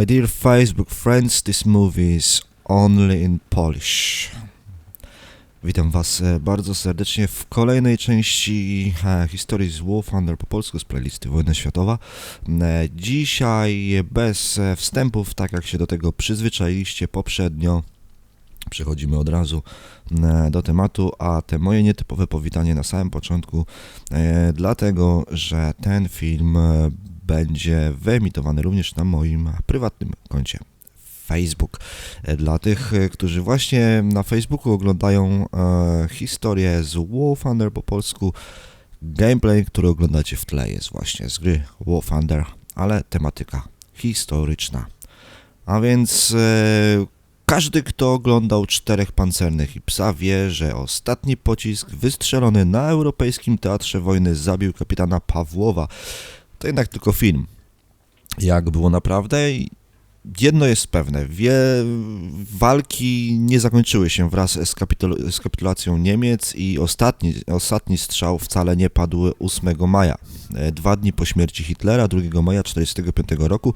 My dear Facebook friends, this movie is only in Polish. Witam Was e, bardzo serdecznie w kolejnej części e, historii z War po polsku z playlisty Wojna Światowa. E, Dzisiaj bez wstępów, tak jak się do tego przyzwyczailiście poprzednio, przechodzimy od razu do tematu, a te moje nietypowe powitanie na samym początku, dlatego że ten film będzie wyemitowany również na moim prywatnym koncie. Facebook. E, Dla tych, e, którzy właśnie na Facebooku oglądają e, historię z War Thunder po polsku, gameplay, który oglądacie w tle jest właśnie z gry War Thunder, ale tematyka historyczna. A więc e, każdy, kto oglądał Czterech Pancernych i Psa wie, że ostatni pocisk wystrzelony na europejskim teatrze wojny zabił kapitana Pawłowa. To jednak tylko film. Jak było naprawdę? Jedno jest pewne, wie, walki nie zakończyły się wraz z, kapitul- z kapitulacją Niemiec i ostatni, ostatni strzał wcale nie padł 8 maja. E, Dwa dni po śmierci Hitlera, 2 maja 1945 roku,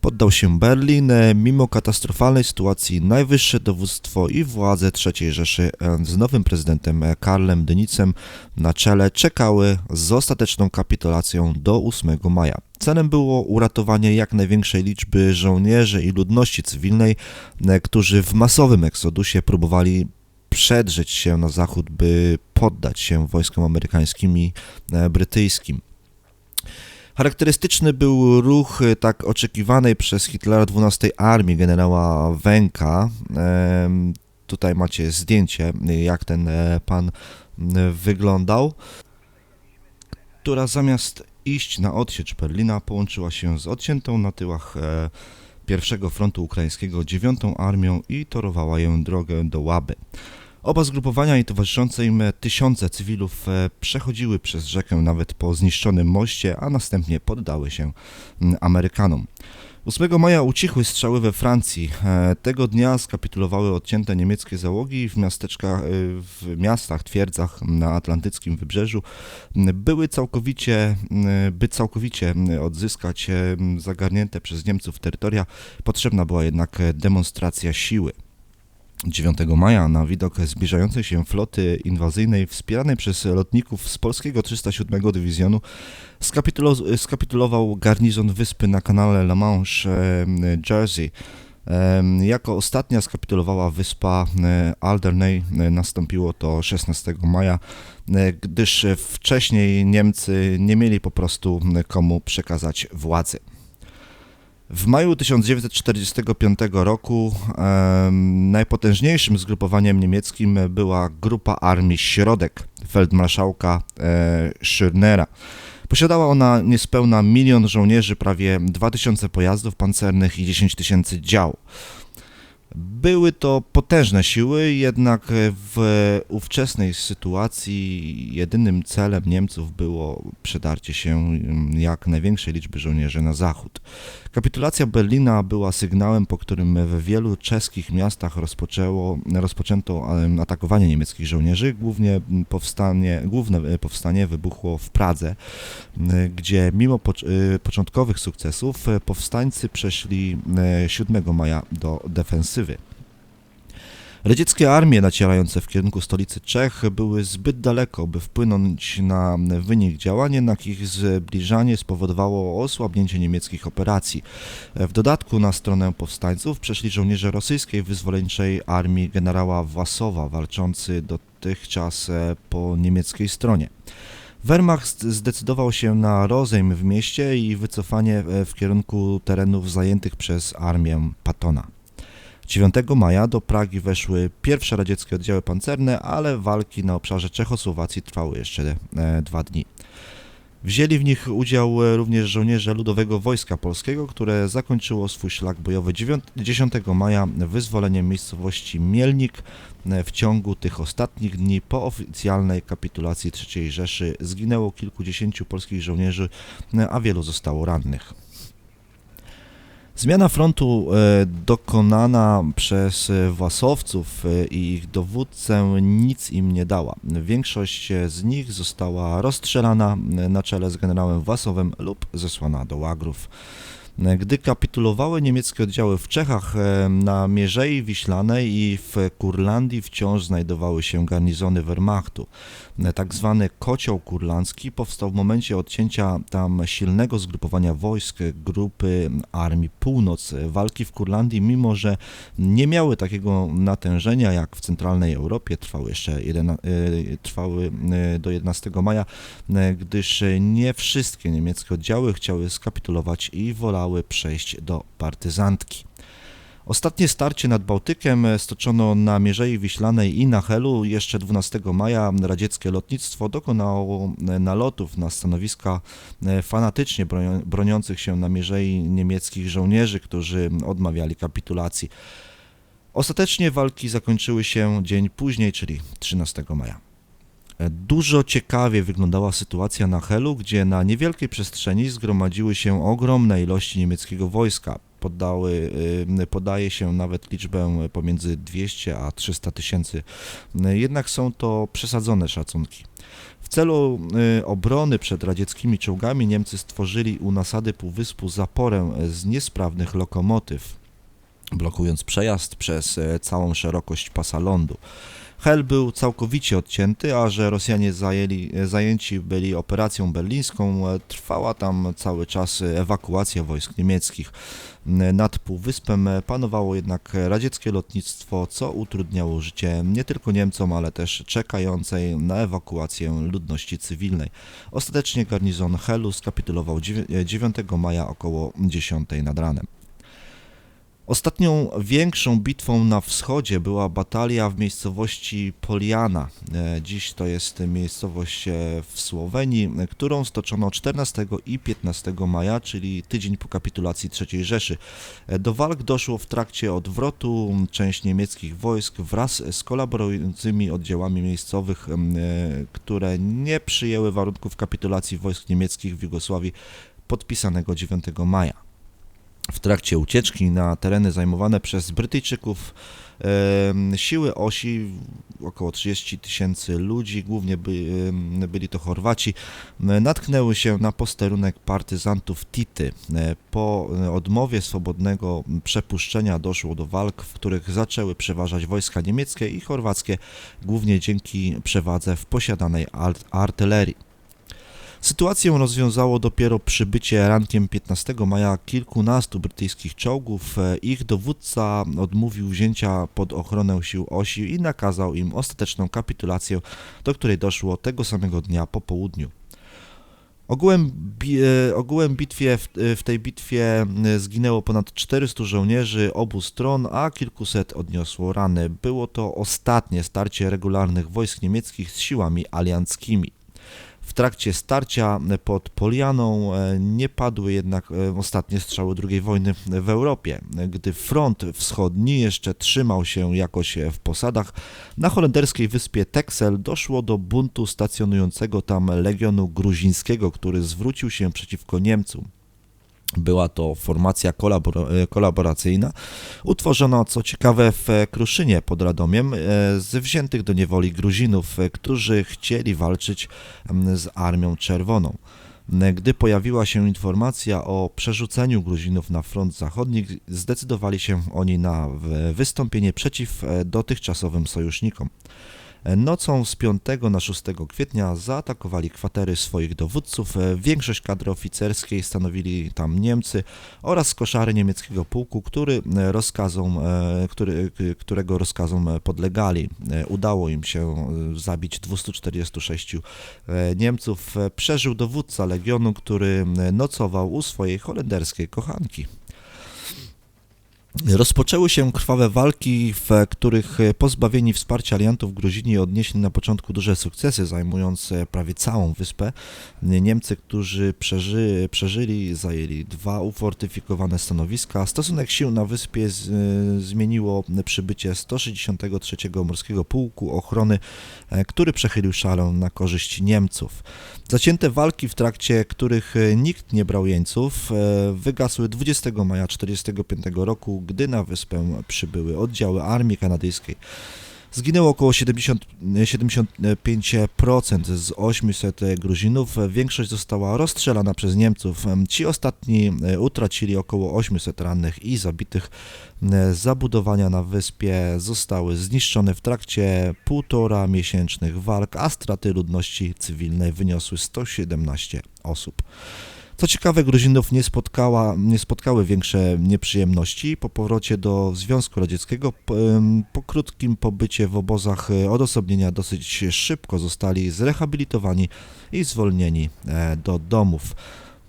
poddał się Berlin. Mimo katastrofalnej sytuacji najwyższe dowództwo i władze III Rzeszy z nowym prezydentem Karlem Dynicem na czele czekały z ostateczną kapitulacją do 8 maja. Celem było uratowanie jak największej liczby żołnierzy i ludności cywilnej, którzy w masowym eksodusie próbowali przedrzeć się na zachód, by poddać się wojskom amerykańskim i brytyjskim. Charakterystyczny był ruch e, tak oczekiwanej przez Hitlera 12 Armii generała. Em, Tutaj macie zdjęcie, e, jak ten e, pan wyglądał, która zamiast iść na odsiecz Berlina połączyła się z odciętą na tyłach e, pierwszego frontu ukraińskiego dziewiątą armią i torowała ją drogę do Łaby. Oba zgrupowania i towarzyszące im tysiące cywilów e, przechodziły przez rzekę nawet po zniszczonym moście, a następnie poddały się Amerykanom. 8 maja ucichły strzały we Francji. E, Tego dnia skapitulowały odcięte niemieckie załogi w miasteczkach, e, w miastach, twierdzach na atlantyckim wybrzeżu. Były całkowicie, by całkowicie odzyskać zagarnięte przez Niemców terytoria, potrzebna była jednak demonstracja siły. 9 maja na widok zbliżającej się floty inwazyjnej wspieranej przez lotników z polskiego 307 Dywizjonu skapitulo- skapitulował garnizon wyspy na kanale La Manche Jersey. Jako ostatnia skapitulowała wyspa Alderney. Nastąpiło to 16 maja, gdyż wcześniej Niemcy nie mieli po prostu komu przekazać władzy. W maju 1945 roku najpotężniejszym zgrupowaniem niemieckim była grupa Armii Środek feldmarszałka e, Schirnera. Posiadała ona niespełna milion żołnierzy, prawie 2000 pojazdów pancernych i 10 tysięcy dział. Były to potężne siły, jednak w ówczesnej sytuacji jedynym celem Niemców było przedarcie się jak największej liczby żołnierzy na zachód. Kapitulacja Berlina była sygnałem, po którym w wielu czeskich miastach rozpoczęło, rozpoczęto atakowanie niemieckich żołnierzy. Głównie powstanie, główne powstanie wybuchło w Pradze, gdzie mimo y, początkowych sukcesów e, powstańcy przeszli e, 7 maja do defensywy. Radzieckie armie nacierające w kierunku stolicy Czech były zbyt daleko, by wpłynąć na wynik działań, jednak ich zbliżanie spowodowało osłabnięcie niemieckich operacji. W dodatku na stronę powstańców przeszli żołnierze rosyjskiej wyzwoleńczej armii generała Wasowa, walczący dotychczas e, po niemieckiej stronie. Wehrmacht zdecydował się na rozejm w mieście i wycofanie e, w kierunku terenów zajętych przez armię Patona. 9 maja do Pragi weszły pierwsze radzieckie oddziały pancerne, ale walki na obszarze Czechosłowacji trwały jeszcze e, dwa dni. Wzięli w nich udział e, również żołnierze Ludowego Wojska Polskiego, które zakończyło swój szlak bojowy 9, 10 maja wyzwoleniem miejscowości Mielnik. E, W ciągu tych ostatnich dni po oficjalnej kapitulacji III Rzeszy zginęło kilkudziesięciu polskich żołnierzy, a wielu zostało rannych. Zmiana frontu e, dokonana przez e, wasowców e, i ich dowódcę nic im nie dała. Większość z nich została rozstrzelana na czele z generałem Wasowem lub zesłana do łagrów. Gdy kapitulowały niemieckie oddziały w Czechach, e, na Mierzei Wiślanej i w Kurlandii wciąż znajdowały się garnizony Wehrmachtu. E, tak zwany kocioł kurlandzki powstał w momencie odcięcia tam silnego zgrupowania wojsk grupy Armii Północ. Walki w Kurlandii, mimo że nie miały takiego natężenia jak w centralnej Europie, trwały jeszcze jeden, e, trwały do 11 maja, gdyż nie wszystkie niemieckie oddziały chciały skapitulować i wolały przejść do partyzantki. Ostatnie starcie nad Bałtykiem stoczono na Mierzei Wiślanej i na Helu. Jeszcze 12 maja radzieckie lotnictwo dokonało nalotów na stanowiska fanatycznie broniących się na Mierzei niemieckich żołnierzy, którzy odmawiali kapitulacji. Ostatecznie walki zakończyły się dzień później, czyli 13 maja. Dużo ciekawie wyglądała sytuacja na Helu, gdzie na niewielkiej przestrzeni zgromadziły się ogromne ilości niemieckiego wojska. Y, podaje się nawet liczbę pomiędzy 200 a 300 tysięcy, jednak są to przesadzone szacunki. W celu y, obrony przed radzieckimi czołgami Niemcy stworzyli u nasady półwyspu zaporę z niesprawnych lokomotyw, blokując przejazd przez y, całą szerokość pasa lądu. Hel był całkowicie odcięty, a że Rosjanie zajęli, zajęci byli operacją berlińską, trwała tam cały czas ewakuacja wojsk niemieckich. Nad półwyspem panowało jednak radzieckie lotnictwo, co utrudniało życie nie tylko Niemcom, ale też czekającej na ewakuację ludności cywilnej. Ostatecznie garnizon Helu skapitulował 9 maja około 10 nad ranem. Ostatnią większą bitwą na wschodzie była batalia w miejscowości Poliana. E, dziś to jest miejscowość e, w Słowenii, którą stoczono 14 i 15 maja, czyli tydzień po kapitulacji III Rzeszy. E, do walk doszło w trakcie odwrotu. Część niemieckich wojsk wraz z kolaborującymi oddziałami miejscowych, które nie przyjęły warunków kapitulacji wojsk niemieckich w Jugosławii podpisanego 9 maja w trakcie ucieczki na tereny zajmowane przez Brytyjczyków siły osi, około 30 tysięcy ludzi, głównie by, byli to Chorwaci, natknęły się na posterunek partyzantów Tity. E, po odmowie swobodnego przepuszczenia doszło do walk, w których zaczęły przeważać wojska niemieckie i chorwackie, głównie dzięki przewadze w posiadanej artylerii. Sytuację rozwiązało dopiero przybycie rankiem 15 maja kilkunastu brytyjskich czołgów. Ich dowódca odmówił wzięcia pod ochronę sił osi i nakazał im ostateczną kapitulację, do której doszło tego samego dnia po południu. Ogółem, e, ogółem bitwie, w tej bitwie zginęło ponad 400 żołnierzy obu stron, a kilkuset odniosło rany. Było to ostatnie starcie regularnych wojsk niemieckich z siłami alianckimi. W trakcie starcia pod Polianą e, nie padły jednak e, ostatnie strzały II wojny w Europie. Gdy front wschodni jeszcze trzymał się jakoś w posadach, na holenderskiej wyspie Texel doszło do buntu stacjonującego tam legionu gruzińskiego, który zwrócił się przeciwko Niemcom. Była to formacja e, kolaboracyjna, utworzona co ciekawe w Kruszynie pod Radomiem e, z wziętych do niewoli Gruzinów, e, którzy chcieli walczyć z Armią Czerwoną. Gdy pojawiła się informacja o przerzuceniu Gruzinów na front zachodni, zdecydowali się oni na wystąpienie przeciw dotychczasowym sojusznikom. Nocą z 5 na 6 kwietnia zaatakowali kwatery swoich dowódców. Większość kadry oficerskiej stanowili tam Niemcy oraz koszary niemieckiego pułku, który rozkazom, e, który, którego rozkazom podlegali. Udało im się zabić 246 e, Niemców. Przeżył dowódca legionu, który nocował u swojej holenderskiej kochanki. Rozpoczęły się krwawe walki, w których pozbawieni wsparcia aliantów Gruzini odnieśli na początku duże sukcesy, zajmując prawie całą wyspę. Niemcy, którzy przeży, przeżyli, zajęli dwa ufortyfikowane stanowiska. Stosunek sił na wyspie z, zmieniło przybycie 163 Morskiego Pułku Ochrony, który przechylił szalę na korzyść Niemców. Zacięte walki, w trakcie których nikt nie brał jeńców, wygasły 20 maja 1945 roku gdy na wyspę przybyły oddziały armii kanadyjskiej. Zginęło około 70, 75% z 800 Gruzinów. Większość została rozstrzelana przez Niemców. Ci ostatni utracili około 800 rannych i zabitych. Zabudowania na wyspie zostały zniszczone w trakcie półtora miesięcznych walk, a straty ludności cywilnej wyniosły 117 osób. Co ciekawe, Gruzinów nie, spotkała, nie spotkały większe nieprzyjemności. Po powrocie do Związku Radzieckiego, po, po krótkim pobycie w obozach odosobnienia, dosyć szybko zostali zrehabilitowani i zwolnieni e, do domów.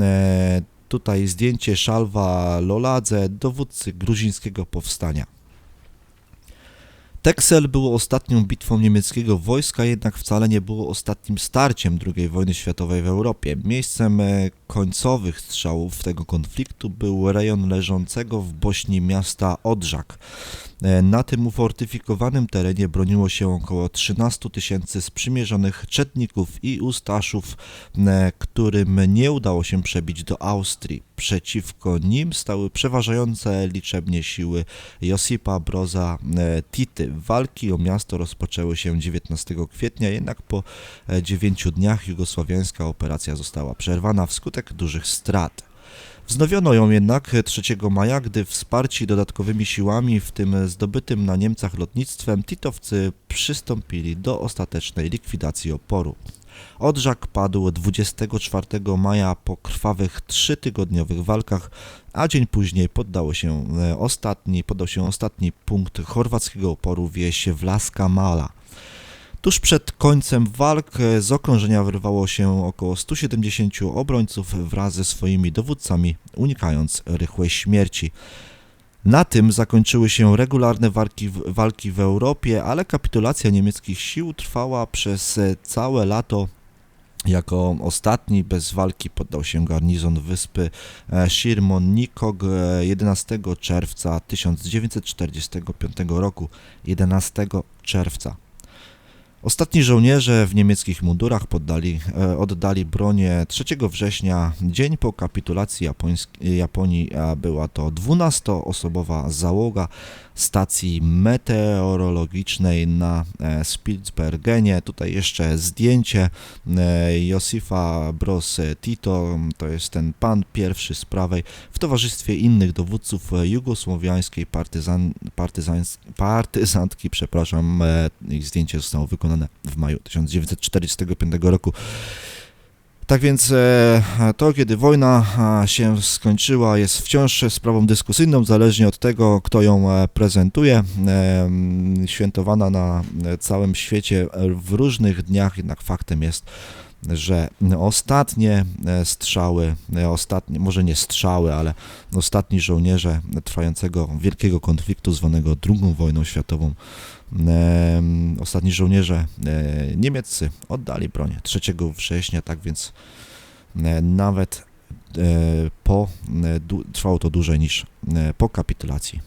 E, tutaj zdjęcie Szalwa Loladze, dowódcy gruzińskiego powstania. Texel było ostatnią bitwą niemieckiego wojska, jednak wcale nie było ostatnim starciem II wojny światowej w Europie. Miejscem e, końcowych strzałów tego konfliktu był rejon leżącego w Bośni miasta Odrzak. E, na tym ufortyfikowanym terenie broniło się około 13 tysięcy sprzymierzonych czetników i ustaszów, e, którym nie udało się przebić do Austrii. Przeciwko nim stały przeważające liczebnie siły Josipa Broza e, Tity. Walki o miasto rozpoczęły się 19 kwietnia, jednak po 9 dniach jugosłowiańska operacja została przerwana wskutek dużych strat. Wznowiono ją jednak 3 maja, gdy wsparci dodatkowymi siłami, w tym zdobytym na Niemcach lotnictwem, Titowcy przystąpili do ostatecznej likwidacji oporu. Odrzak padł 24 maja po krwawych trzytygodniowych walkach, a dzień później poddało się e, ostatni, poddał się ostatni punkt chorwackiego oporu wieś Wlaska Mala. Tuż przed końcem walk z okrążenia wyrwało się około 170 obrońców wraz ze swoimi dowódcami, unikając rychłej śmierci. Na tym zakończyły się regularne walki w, walki w Europie, ale kapitulacja niemieckich sił trwała przez całe lato. Jako ostatni bez walki poddał się garnizon wyspy Shirmon Nikog 11 czerwca 1945 roku. 11 czerwca. Ostatni żołnierze w niemieckich mundurach poddali, e, oddali bronię 3 września, dzień po kapitulacji Japonii. Była to 12-osobowa załoga stacji meteorologicznej na e, Spitsbergenie. Tutaj jeszcze zdjęcie e, Josifa Bros Tito, to jest ten pan pierwszy z prawej, w towarzystwie innych dowódców jugosłowiańskiej partyzan, partyzans, partyzantki, przepraszam, ich zdjęcie zostało wykonane w maju 1945 roku. Tak więc e, to, kiedy wojna się skończyła, jest wciąż sprawą dyskusyjną, zależnie od tego, kto ją e, prezentuje. E, świętowana na całym świecie w różnych dniach, jednak faktem jest, że ostatnie strzały, ostatnie, może nie strzały, ale ostatni żołnierze trwającego wielkiego konfliktu zwanego II wojną światową ostatni żołnierze e, niemieccy oddali broń 3 września, tak więc e, nawet e, po, trwało to dłużej niż po kapitulacji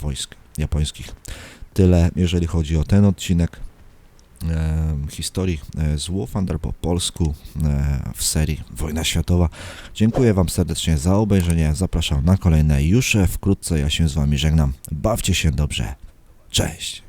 wojsk japońskich. Tyle, jeżeli chodzi o ten odcinek historii z War Thunder po polsku w serii Wojna Światowa. Dziękuję Wam serdecznie za obejrzenie. Zapraszam na kolejne już wkrótce. Ja się z Wami żegnam. Bawcie się dobrze. Cześć!